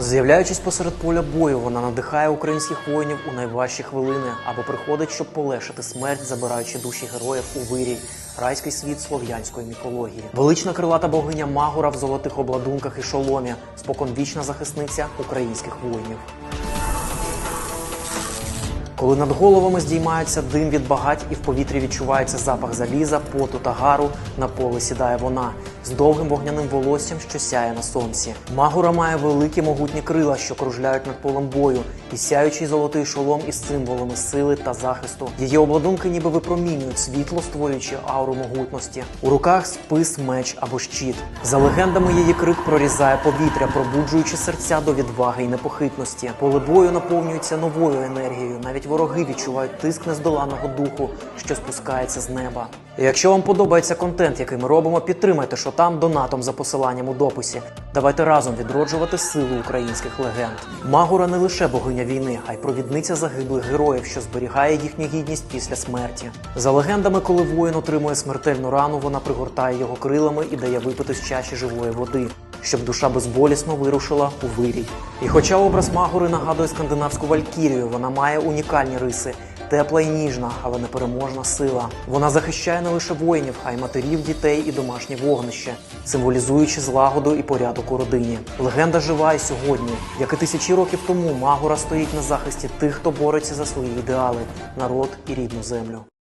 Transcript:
З'являючись посеред поля бою, вона надихає українських воїнів у найважчі хвилини або приходить, щоб полегшити смерть, забираючи душі героїв у вирій. Райський світ слов'янської міфології. Велична крилата богиня Магура в золотих обладунках і шоломі, споконвічна захисниця українських воїнів. Коли над головами здіймається дим від багать і в повітрі відчувається запах заліза, поту та гару, на поле сідає вона з довгим вогняним волоссям, що сяє на сонці. Магура має великі могутні крила, що кружляють над полем бою, і сяючий золотий шолом із символами сили та захисту. Її обладунки ніби випромінюють світло, створюючи ауру могутності. У руках спис, меч або щит. За легендами, її крик прорізає повітря, пробуджуючи серця до відваги і непохитності. Поле бою наповнюється новою енергією. Навіть вороги відчувають тиск нездоланого духу, що спускається з неба. Якщо вам подобається контент, який ми робимо, підтримайте, що там донатом за посиланням у дописі. Давайте разом відроджувати силу українських легенд. Магура не лише богиня війни, а й провідниця загиблих героїв, що зберігає їхню гідність після смерті. За легендами, коли воїн отримує смертельну рану, вона пригортає його крилами і дає випити з чаші живої води, щоб душа безболісно вирушила у вирій. І хоча образ Магури нагадує скандинавську валькірію, вона має унікальні риси. Тепла і ніжна, але непереможна сила. Вона захищає не лише воїнів, а й матерів, дітей і домашнє вогнище, символізуючи злагоду і порядок у родині. Легенда жива і сьогодні, як і тисячі років тому, Магура стоїть на захисті тих, хто бореться за свої ідеали, народ і рідну землю.